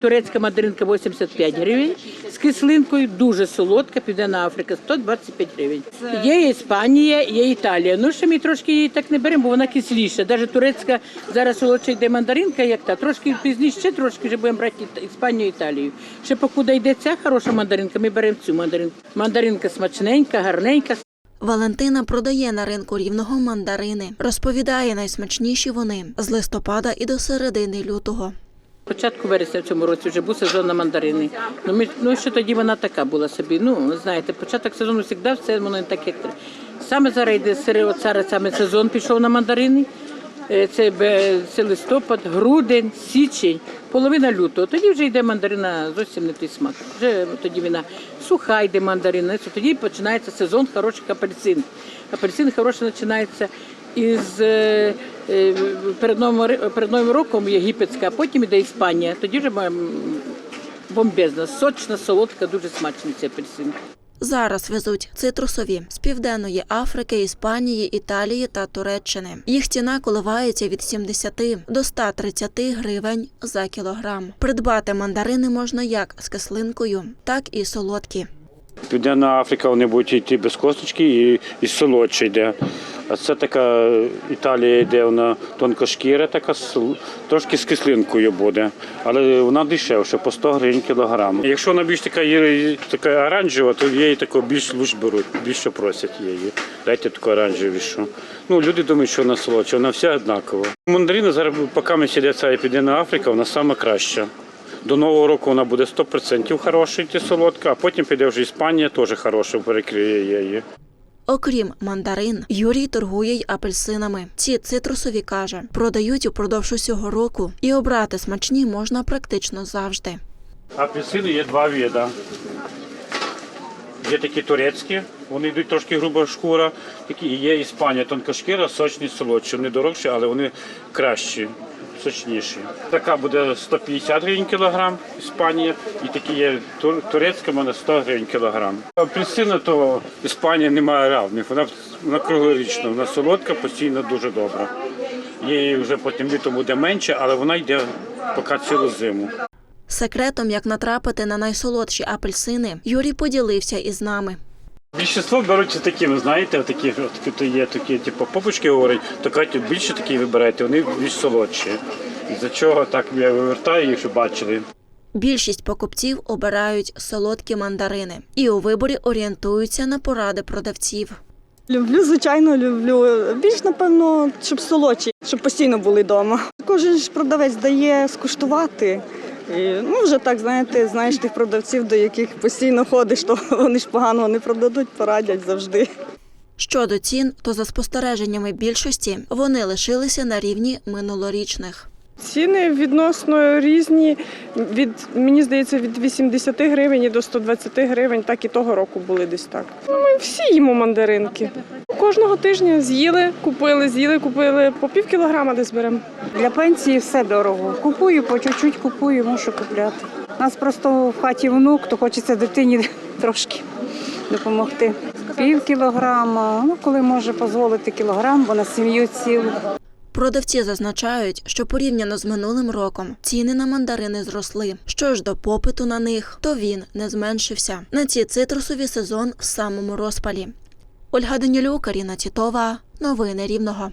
Турецька мандаринка 85 гривень, з кислинкою дуже солодка, Південна Африка 125 гривень. Є Іспанія, є Італія. Ну ще ми трошки її так не беремо, бо вона кисліша. Навіть турецька зараз солодша йде мандаринка, як та, трошки пізніше, ще трошки вже будемо брати Іспанію, Італію. Ще покуди йде ця хороша мандаринка, ми беремо цю мандаринку. Мандаринка смачненька, гарненька. Валентина продає на ринку рівного мандарини. Розповідає, найсмачніші вони з листопада і до середини лютого. Початку вересня в цьому році вже був сезон на мандарини. Ну, ми, ну що тоді вона така була собі. Ну, знаєте, початок сезону завжди все воно не так. Саме зараз йде зараз саме сезон пішов на мандарини. Е, Це, це листопад, грудень, січень, половина лютого. Тоді вже йде мандарина зовсім не той смак. Вже тоді вона суха йде мандарина. Тоді починається сезон хороших апельсин. Апельсин хороший починається із е, е, перед новим, перед новим роком єгипетська, а потім іде Іспанія. Тоді вже м, бомбезна, сочна, солодка, дуже смачний цей апельсин. Зараз везуть цитрусові з південної Африки, Іспанії, Італії та Туреччини. Їх ціна коливається від 70 до 130 гривень за кілограм. Придбати мандарини можна як з кислинкою, так і солодкі. Південна Африка вони будуть йти без косточки і, і солодше йде. А це така Італія йде, вона тонкошкіра, така трошки з кислинкою буде, але вона дешевша, по 100 гривень кілограм. Якщо вона більш така, така оранжева, то її таку більш луч беруть, більше просять її. Дайте таку оранжевішу. Ну, люди думають, що вона солодша, вона вся однакова. Мандарина зараз, поки ми сидять ця Південна Африка, вона сама краща. До Нового року вона буде 100% хороша йти солодка, а потім піде вже Іспанія, теж хороша перекриє її. Окрім мандарин, Юрій торгує й апельсинами. Ці цитрусові каже, продають упродовж усього року, і обрати смачні можна практично завжди. Апельсини є два види. Є такі турецькі, вони йдуть трошки груба шкура, і є Іспанія, тонкошкіра, сочні, солодші. Вони дорожчі, але вони кращі, сочніші. Така буде 150 гривень кілограм, Іспанія, і такі є тур- турецька, в мене 100 гривень кілограм. Апельсина, то Іспанія немає равних, вона, вона круглорічна, вона солодка, постійно дуже добра. Її вже потім літом буде менше, але вона йде поки цілу зиму. Секретом, як натрапити на найсолодші апельсини, Юрій поділився із нами. Більшість беруть такими, знаєте, такі, от, то є такі, типу, попочки говорять, то кажуть, більше такі вибирайте, вони більш солодші. За чого так я вивертаю, їх, щоб бачили. Більшість покупців обирають солодкі мандарини і у виборі орієнтуються на поради продавців. Люблю, звичайно, люблю. Більш, напевно, щоб солодші, щоб постійно були вдома. Кожен ж продавець дає скуштувати. І, ну, вже так, знаєте, знаєш тих продавців, до яких постійно ходиш, то вони ж поганого не продадуть, порадять завжди. Щодо цін, то за спостереженнями більшості вони лишилися на рівні минулорічних. Ціни відносно різні. Від мені здається, від 80 гривень до 120 гривень, так і того року були десь так. Ну, ми всі їмо мандаринки. Кожного тижня з'їли, купили, з'їли, купили по пів кілограма десь беремо. Для пенсії все дорого. Купую, по чуть-чуть купую, мушу купляти. У нас просто в хаті внук, то хочеться дитині трошки допомогти. Пів кілограма, ну коли може дозволити кілограм, бо на сім'ю цілу. Продавці зазначають, що порівняно з минулим роком ціни на мандарини зросли. Що ж до попиту на них, то він не зменшився. На ці цитрусові сезон в самому розпалі. Ольга Данілюк, Каріна Тітова. Новини Рівного.